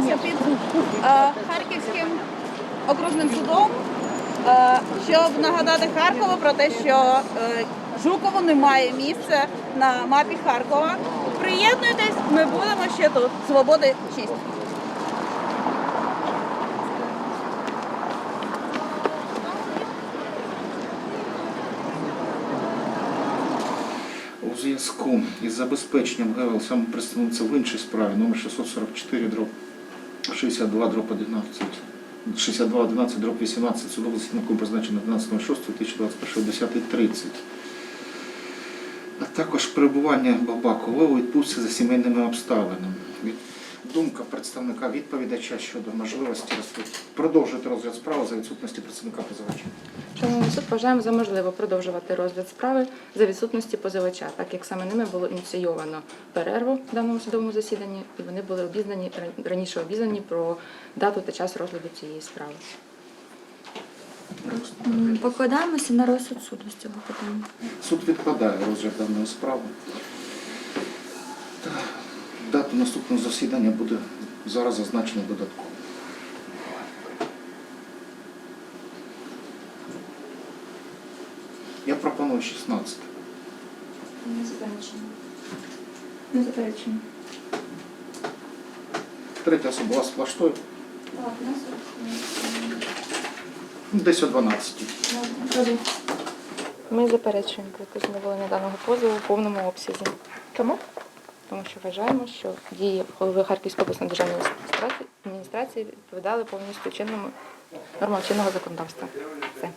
звернулася під е, Харківським окружним судом, е, щоб нагадати Харкову про те, що е, Жукову немає місця на мапі Харкова. Приєднуйтесь, ми будемо ще тут. Свободи 6. У зв'язку із забезпеченням саме представниця в іншій справі номер 644 дроб 62 дроб 11 62 11 дроб 18 судового засідання призначено 11.06.2021 10.30. А також перебування Бабакова у відпустці за сімейними обставинами. Думка представника відповідача щодо можливості продовжити розгляд справи за відсутності представника позивача. Суд, вважаємо за можливо продовжувати розгляд справи за відсутності позивача, так як саме ними було ініційовано перерву в даному судовому засіданні, і вони були обізнані раніше обізнані про дату та час розгляду цієї справи. Покладаємося на розсуд суду з цього питання. Суд відкладає розгляд даної справи. Та Дата наступного засідання буде зараз зазначена додатково. Я пропоную 16. Не заперечуємо. Не заперечуємо. Третя особа вас влаштує? Так, нас Ну, Десь о 12. Ми заперечуємо про задоволення даного позову в повному обсязі. Чому? Тому що вважаємо, що дії голови Харківської обласної державної адміністрації- адміністрації відповідали повністю чинному нормам чинного законодавства. Все.